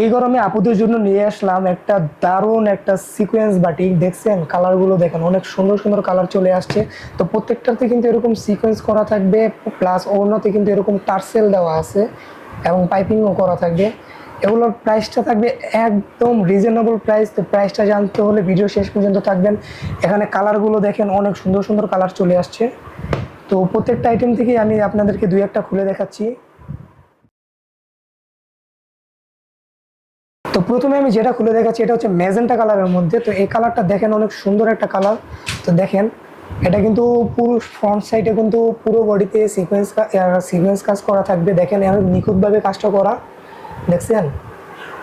এই গরমে আপুদের জন্য নিয়ে আসলাম একটা দারুণ একটা সিকোয়েন্স বাটিক দেখছেন? কালারগুলো দেখেন, অনেক সুন্দর সুন্দর কালার চলে আসছে। তো প্রত্যেকটাতে কিন্তু এরকম সিকোয়েন্স করা থাকবে প্লাস অন্যতে কিন্তু এরকম টার্সেল দেওয়া আছে এবং পাইপিংও করা থাকবে। এগুলোর প্রাইসটা থাকবে একদম রিজনেবল প্রাইস তো প্রাইসটা জানতে হলে ভিডিও শেষ পর্যন্ত থাকবেন। এখানে কালারগুলো দেখেন, অনেক সুন্দর সুন্দর কালার চলে আসছে। তো প্রত্যেকটা আইটেম থেকে আমি আপনাদেরকে দুই একটা খুলে দেখাচ্ছি। তো প্রথমে আমি যেটা খুলে দেখাচ্ছি, এটা হচ্ছে ম্যাজেন্টা কালারের মধ্যে। তো এই কালারটা দেখেন, অনেক সুন্দর একটা কালার। তো দেখেন, এটা কিন্তু পুরো ফ্রন্ট সাইডে কিন্তু পুরো বডিতে সিকোয়েন্স সিকোয়েন্স কাজ করা থাকবে। দেখেন অনেক নিখুঁতভাবে কাজটা করা। দেখছেন?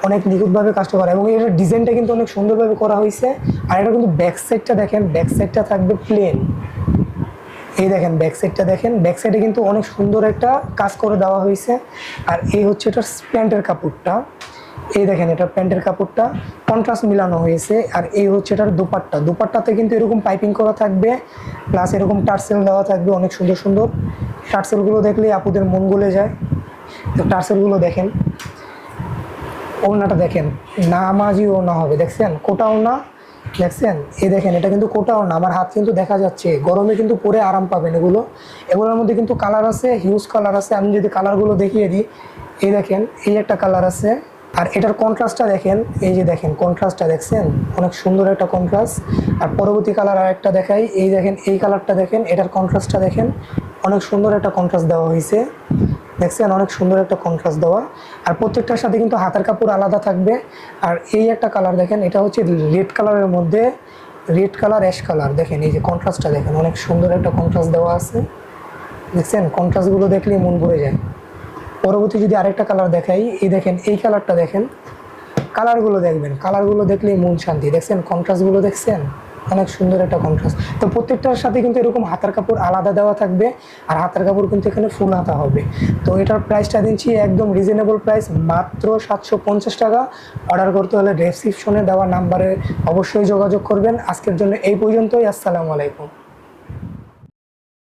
অনেক নিখুঁতভাবে কাজটা করা। এবং এটার ডিজাইনটা কিন্তু অনেক সুন্দরভাবে করা হয়েছে। আর এটা কিন্তু ব্যাক সাইডটা দেখেন ব্যাক সাইডটা থাকবে প্লেন এই দেখেন ব্যাক সাইডটা দেখেন ব্যাক সাইডে কিন্তু অনেক সুন্দর একটা কাজ করে দেওয়া হয়েছে। আর এই হচ্ছে এটার প্যান্টের কাপড়টা। এই দেখেন, এটা প্যান্টের কাপড়টা কন্ট্রাস্ট মিলানো হয়েছে, আর এই হচ্ছে এটার দুপাট্টা। দুপাট্টাতে কিন্তু এরকম পাইপিং করা থাকবে প্লাস এরকম টার্সেল দেওয়া থাকবে অনেক সুন্দর সুন্দর। টার্সেলগুলো দেখলে আপুদের মন গলে যায়। তো টার্সেলগুলো দেখেন, ওড়নাটা দেখেন না নামাজি ওড়না হবে, দেখছেন? কোটা ওড়না, দেখছেন? এই দেখেন, এটা কিন্তু কোটা ওড়না, আমার হাত কিন্তু দেখা যাচ্ছে, গরমে কিন্তু পরে আরাম পাবেন এগুলো। এগুলোর মধ্যে কিন্তু কালার আছে হিউজ কালার আছে, আমি যদি কালারগুলো দেখিয়ে দিই, এই দেখেন, এই একটা কালার আছে। আর এটার কন্ট্রাস্টটা দেখেন, এই যে দেখেন কন্ট্রাস্টটা দেখছেন? অনেক সুন্দর একটা কন্ট্রাস্ট আর পরবর্তী কালার আর একটা দেখাই। এই দেখেন, এই কালারটা দেখেন, এটার কন্ট্রাস্টটা দেখেন। অনেক সুন্দর একটা কন্ট্রাস্ট দেওয়া হয়েছে দেখছেন? অনেক সুন্দর একটা কন্ট্রাস্ট দেওয়া। আর প্রত্যেকটার সাথে কিন্তু হাতের কাপড় আলাদা থাকবে। আর এই একটা কালার দেখেন, এটা হচ্ছে রেড কালারের মধ্যে রেড কালার অ্যাশ কালার দেখেন, এই যে কন্ট্রাস্টটা দেখেন, অনেক সুন্দর একটা কন্ট্রাস্ট দেওয়া আছে। দেখছেন? কন্ট্রাস্টগুলো দেখলেই মন ভরে যায়। পরবর্তী যদি আরেকটা কালার দেখাই, এই দেখেন, এই কালারটা দেখেন কালারগুলো দেখবেন। কালারগুলো দেখলেই মন শান্তি। দেখছেন কন্ট্রাস্টগুলো দেখছেন? অনেক সুন্দর একটা কন্ট্রাস্ট তো প্রত্যেকটার সাথে কিন্তু এরকম হাতার কাপড় আলাদা দেওয়া থাকবে, আর হাতার কাপড় কিন্তু এখানে ফুল হাতা হবে। তো এটার প্রাইসটা দিচ্ছি একদম রিজনেবল প্রাইস মাত্র সাতশো পঞ্চাশ টাকা। অর্ডার করতে হলে ডেসক্রিপশনে দেওয়া নাম্বারে অবশ্যই যোগাযোগ করবেন। আজকের জন্য এই পর্যন্তই। আসসালামু আলাইকুম।